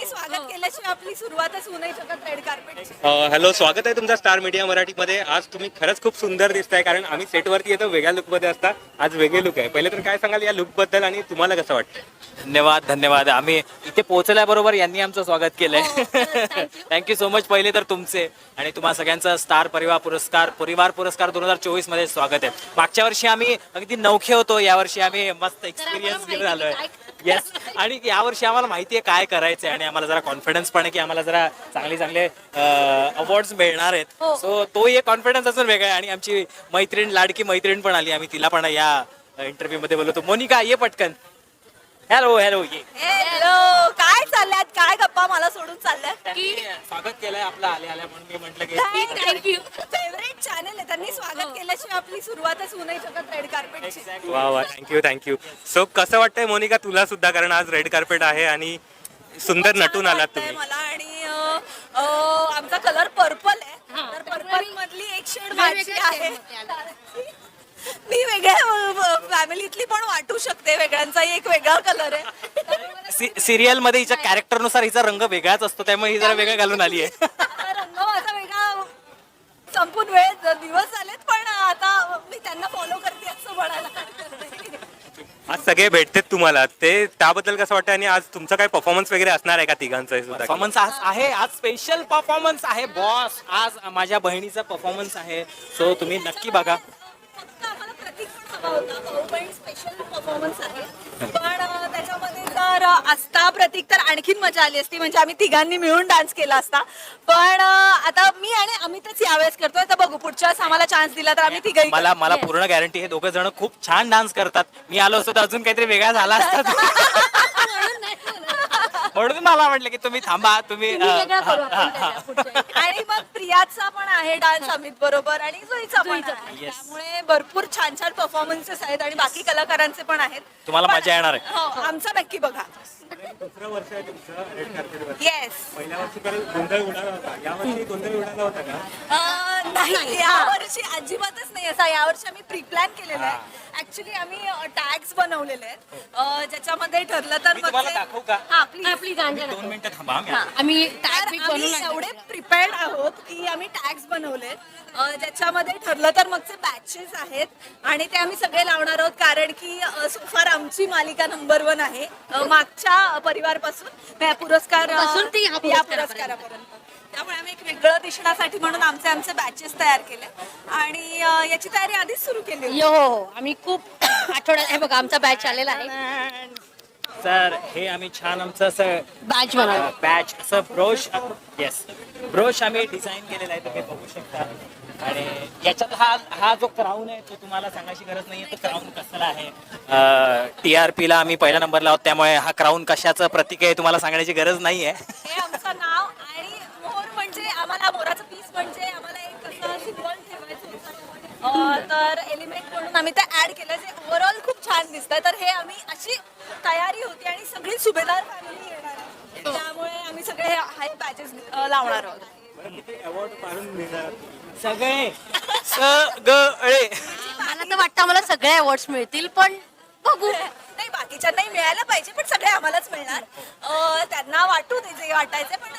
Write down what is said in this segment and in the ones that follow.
स्वागत केल्याशिवाय आपली सुरुवातच होऊ नाही शकत रेड कार्पेटची अ, हॅलो स्वागत आहे तुमचं स्टार मीडिया मराठीमध्ये. आज तुम्ही खरंच खूप सुंदर दिसताय कारण आम्ही सेटवरती येतो वेगळ्या लुकमध्ये असता आज वेगळे लुक आहे. पहिले तर काय सांगाल या लुकबद्दल आणि तुम्हाला कसं वाटतं धन्यवाद धन्यवाद. आम्ही इथे पोहोचल्याबरोबर यांनी आमचं स्वागत केलंय. थँक्यू सो मच पहिले तर तुमचे आणि तुम्हा सगळ्यांचं स्टार परिवार पुरस्कार परिवार पुरस्कार दोन हजार चोवीसमध्ये स्वागत आहे. मागच्या वर्षी आम्ही अगदी नौखे होतो. यावर्षी आम्ही मस्त एक्सपिरियन्स घेऊन आलोय. येस आणि यावर्षी आम्हाला माहिती आहे काय करायचंय आणि आम्हाला जरा कॉन्फिडन्स पण आहे की आम्हाला जरा चांगले चांगले अवॉर्ड्स मिळणार आहेत. सो तो एक कॉन्फिडन्स असून वेगळा आहे. आणि आमची मैत्रीण लाडकी मैत्रीण पण आली. आम्ही तिला पण या इंटरव्ह्यू मध्ये बोलवतो मोनिका ये पटकन. हॅलो हॅलो ये हॅलो काय चालल्यात काय गप्पा मला सोडून चालल्यात त्यांनी स्वागत केलंय आपलं आल्या आल्या म्हणून मी म्हटलं की थँक्यू फेवरेट चॅनल आहे. त्यांनी स्वागत केल्याशिवाय आपली सुरुवातच होऊ नाही शकत रेड कार्पेटची वा वा. थँक्यू थँक्यू सो कसं वाटतंय मोनिका तुला सुद्धा? कारण आज रेड कार्पेट आहे आणि सुंदर नटून आलात वाटतंय तुम्ही. मला आणि अं, अं, आमचा कलर पर्पल आहे. तर पर्पल मधली एक शेड माझी आहे. मी वेगळ्या फॅमिलीतली पण वाटू शकते. वेगळ्यांचा एक वेगळा कलर आहे. सिरियलमध्ये हिच्या कॅरेक्टरनुसार हिचा रंग वेगळाच असतो त्यामुळे ही जरा वेगळं घालून आली आहे रंग माझा वेगळा. संपून वेळ दिवस झालेत पण आता मी त्यांना फॉलो करते असं म्हणायला हरकत नाही. आज सगळे भेटतेत तुम्हाला. ते त्याबद्दल कसं वाटतं आणि आज तुमचा काय परफॉर्मन्स वगैरे असणार आहे का तिघांचा सुद्धा? परफॉर्मन्स आज आहे. आज स्पेशल परफॉर्मन्स आहे. बॉस आज माझ्या बहिणीचा परफॉर्मन्स आहे. सो तुम्ही नक्की बघा. प्रतीक पण हवा होता. भाऊ बहीण स्पेशल परफॉर्मन्स आहे. पण अं, त्याच्यामध्ये जर अं, असता प्रतीक तर आणखीन मजा आली असती. म्हणजे आम्ही तिघांनी मिळून डान्स केला असता. पण आता मी आणि अमितच यावेळेस करतोय. तर बघू पुढच्या वेळेस आम्हाला चान्स दिला तर आम्ही तिघही मला मला पूर्ण गॅरंटी हे दोघं जण खूप छान डान्स करतात. मी आलो असतो तर अजून काहीतरी वेगळा झाला असता. म्हणून मला म्हटलं की तुम्ही थांबा तुम्ही अं. आणि मग प्रियाचा पण आहे डान्स अमित बरोबर आणि जुईचा पण आहे. Yes. त्यामुळे भरपूर छान छान परफॉर्मन्सेस आहेत आणि बाकी कलाकारांचे पण आहेत. तुम्हाला पण- मजा येणार आहे. हो आमचा नक्की बघा. दुसरं वर्ष आहे तुमचं रेड कार्पेटवर येस पहिल्या वर्षी तर गोंधळ उडाला होता. यावर्षी गोंधळ उडाला होता का? नाही यावर्षी अजिबातच नाही असा. यावर्षी आम्ही प्री प्लॅन केलेलं आहे. ऍक्च्युली आम्ही टॅग्स बनवलेले आहेत. ज्याच्यामध्ये ठरलं तर मी मग तुम्हाला ते- दाखवू का? हा प्लीज आपली गांजा दोन मिनिटं थांबा मी आम्ही तर टॅग बिग आम्ही बनवून एवढे प्रिपेअर्ड आहोत की आम्ही टॅग्स बनवले ज्याच्यामध्ये ठरलं तर मग ते बॅचेस आहेत आणि ते आम्ही सगळे लावणार आहोत कारण की सोफार आमची मालिका नंबर वन आहे. अ, मागच्या परिवारपासून. या पुरस्कार अ, पासून ते ह्या या पुरस्कारापर्यंत. पुरस्कारापर्यंत. त्यामुळे आम्ही एक वेगळं दिसण्यासाठी म्हणून आमचे आमचे बॅचेस तयार केले. आणि अ, याची तयारी आधीच सुरू केली होती. यो हो हो. आम्ही खूप आठवड्यात हे बघा आमचा बॅच आलेला आहे. सर हे आम्ही छान आमचं असं बॅच बनवला. बॅच असं ब्रोश येस ब्रोश आम्ही डिझाईन केलेला आहे तुम्ही बघू शकता. आणि याच्यात हा हा जो क्राऊन आहे तो तुम्हाला सांगायची गरज नाहीये तो क्राऊन कसला आहे. टी आर पीला आम्ही पहिला नंबरला आहोत त्यामुळे हा क्राऊन कशाचं प्रतीक आहे तुम्हाला सांगण्याची गरज नाहीये. हे आमचं नाव आणि आम्हाला मोराचं पीस म्हणजे आम्हाला एक असं सिम्बॉल ठेवायचं होतं. तर एलिमेंट म्हणून आम्ही ते ऍड केलं. जे ओव्हरऑल खूप छान दिसतंय. तर हे आम्ही अशी तयारी होती आणि सगळी सुभेदार फॅमिली येणार आहे. त्यामुळे आम्ही सगळे हे बॅचेस लावणार आहोत. सगळे. सगळे. मला तर वाटतं आम्हाला सगळे अवॉर्ड्स मिळतील पण बघू. बाकीच्यांनाही मिळायला पाहिजे पण सगळे आम्हालाच मिळणार. त्यांना वाटू दे जे वाटायचे पण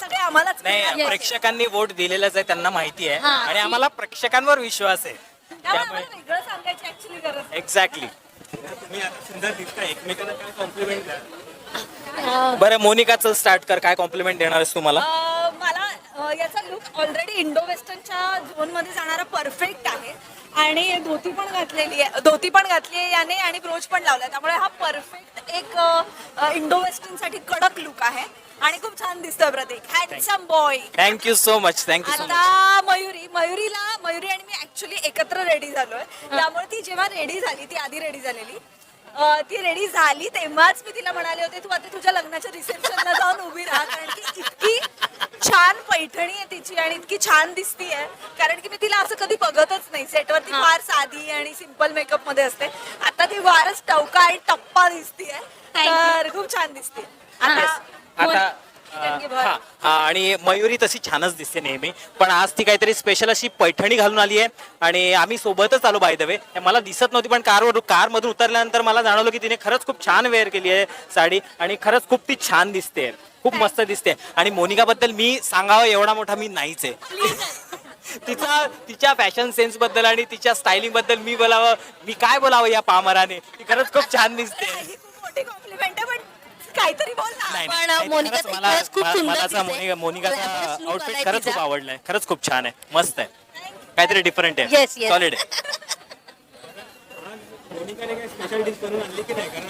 सगळे आम्हालाच नाही मिळणार. प्रेक्षकांनी वोट दिलेलंच आहे त्यांना माहिती आहे. हा. आणि आम्हाला प्रेक्षकांवर विश्वास आहे. त्यामुळे त्यामुळे आम्हाला वेगळं सांगायची ऍक्च्युली गरज नाही. एक्झॅक्टली तुम्ही आता सुंदर दिसता एकमेकांना काय कॉम्प्लिमेंट द्या? बरं मोनिकाचं स्टार्ट कर. काय कॉम्प्लिमेंट देणार आहेस तुम्हाला? अं, याचा लुक ऑलरेडी इंडो वेस्टर्नच्या झोनमध्ये जाणारा परफेक्ट आहे. आणि धोती पण घातलेली आहे. धोती पण घातली आहे याने आणि ब्रोच पण लावलाय त्यामुळे हा परफेक्ट एक इंडो वेस्टर्नसाठी कडक लुक आहे. आणि खूप छान दिसतोय Prateek. Handsome boy thank you so much thank you so much आता मयुरी. मयुरीला मयुरी आणि मी ऍक्च्युली एकत्र रेडी झालोय. त्यामुळे ती जेव्हा रेडी झाली ती आधी रेडी झालेली. ती रेडी झाली तेव्हाच मी तिला म्हणाले होते तू आता तुझ्या लग्नाच्या रिसेप्शनला जाऊन उभी राहा. कारण की इतकी छान पैठणी आहे तिची आणि इतकी छान दिसतीये. कारण की मी तिला असं कधी बघतच नाही. सेटवरती फार साधी आणि सिंपल मेकअपमध्ये असते. आता ती फारच टवका आणि टप्पा दिसतीये. तर खूप छान दिसते आता आता अं, हा हा, आणि मयुरी तशी छानच दिसते नेहमी. पण आज ती काहीतरी स्पेशल अशी पैठणी घालून आली आहे आणि आम्ही सोबतच आलो बाय द वे मला दिसत नव्हती पण कारवर कार मधून उतरल्यानंतर मला जाणवलं की तिने खरंच खूप छान वेअर केली आहे साडी. आणि खरंच खूप ती छान दिसते खूप मस्त दिसते. आणि मोनिका बद्दल मी सांगावं एवढा मोठा मी नाहीच आहे. तिचा तिच्या फॅशन सेन्सबद्दल आणि तिच्या स्टायलिंगबद्दल मी बोलावं मी काय बोलावं या पामराने? ती खरंच खूप छान दिसते. ही खूप मोठी कॉम्प्लिमेंट आहे पण काहीतरी बोल नाही, मोनिकाचा आउटफिट खरंच खूप. आवडलाय. खरंच खूप छान आहे. मस्त आहे. काहीतरी डिफरंट आहे. सॉलिड आहे. मोनिकाने काही स्पेशल डिश बनवून आणली की नाही? कारण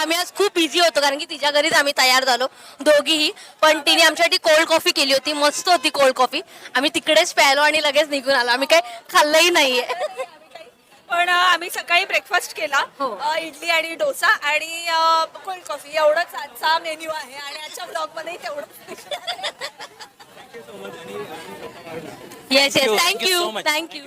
आम्ही आज खूप बिझी होतो कारण की तिच्या घरीच आम्ही तयार झालो. दोघीही. पण तिने आमच्यासाठी कोल्ड कॉफी केली होती. मस्त होती कोल्ड कॉफी आम्ही तिकडेच प्यायलो आणि लगेच निघून आलो. आम्ही काय खाल्लंही नाहीये. पण अ, आम्ही सकाळी ब्रेकफास्ट केला. हो. अ, इडली आणि डोसा आणि कोल्ड कॉफी एवढंच आजचा मेन्यू आहे आणि आजच्या ब्लॉगमध्ये तेवढंच येस येस थँक्यू. थँक्यू